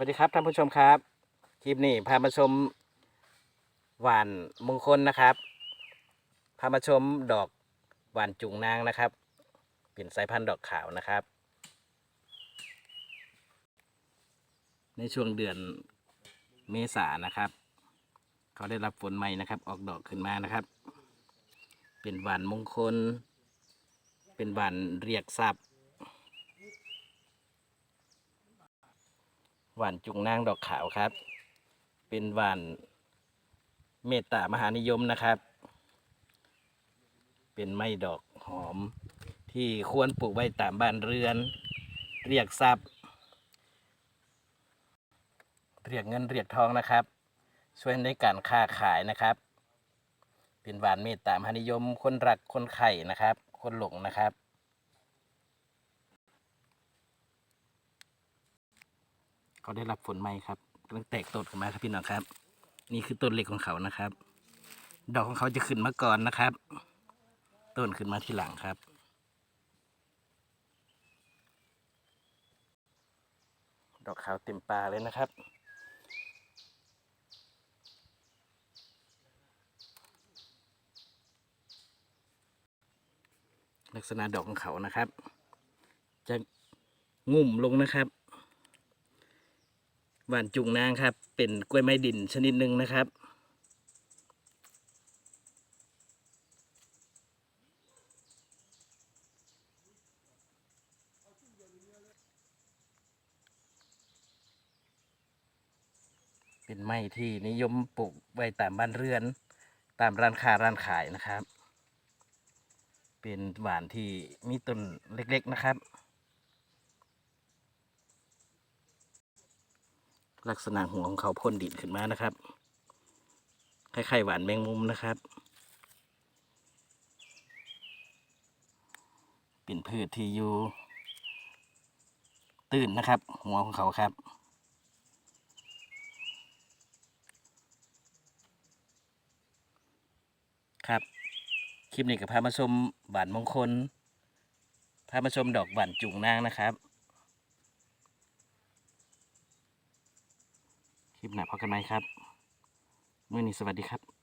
วัสดีครับท่านผู้ชมครับ คลิปนี้พามาชมหวานมงคลนะครับ พามาชมดอกหวานจุงนางนะครับ เป็นสายพันธุ์ดอกขาวนะครับ ในช่วงเดือนเมษานะครับ เขาได้รับฝนใหม่นะครับ ออกดอกขึ้นมานะครับ เป็นหวานมงคล เป็นหวานเรียกทรัพย์ หวานจุงนางดอกขาวครับ เป็นหวานเมตตามหานิยมนะครับ เป็นไม้ดอกหอม ที่ควรปลูกไว้ตามบ้านเรือน เรียกทรัพย์ เรียกเงินเรียกทองนะครับ ช่วยในการค้าขายนะครับ เป็นหวานเมตตามหานิยม คนรักคนไข่นะครับ คนหลงนะครับ เขาได้รับฝนใหม่ครับกำลังแตกต้นขึ้นมาครับพี่น้องครับ นี่คือต้นเล็กของเขานะครับ ดอกของเขาจะขึ้นมาก่อนนะครับ ต้นขึ้นมาทีหลังครับดอกขาวเต็มป่าเลยนะครับ ลักษณะดอกของเขานะครับ จะงุ่มลงนะครับ หวานจุงนางครับ เป็นกล้วยไม้ดินชนิดหนึ่งนะครับ เป็นไม้ที่นิยมปลูกไว้ตามบ้านเรือน ตามร้านค้าร้านขายนะครับ เป็นหวานที่มีต้นเล็กๆนะครับ ลักษณะหัวของเขาพ่นดินขึ้นมานะครับคล้ายๆหวานแมงมุมนะครับ เป็นพืชที่อยู่ตื้นนะครับ หัวของเขาครับครับ คลิปนี้ก็พามาชมหวานมงคล พามาชมดอกหวานจุงนางนะครับ คลิปหน้าพบกันไหมครับ มื่อนี้สวัสดีครับ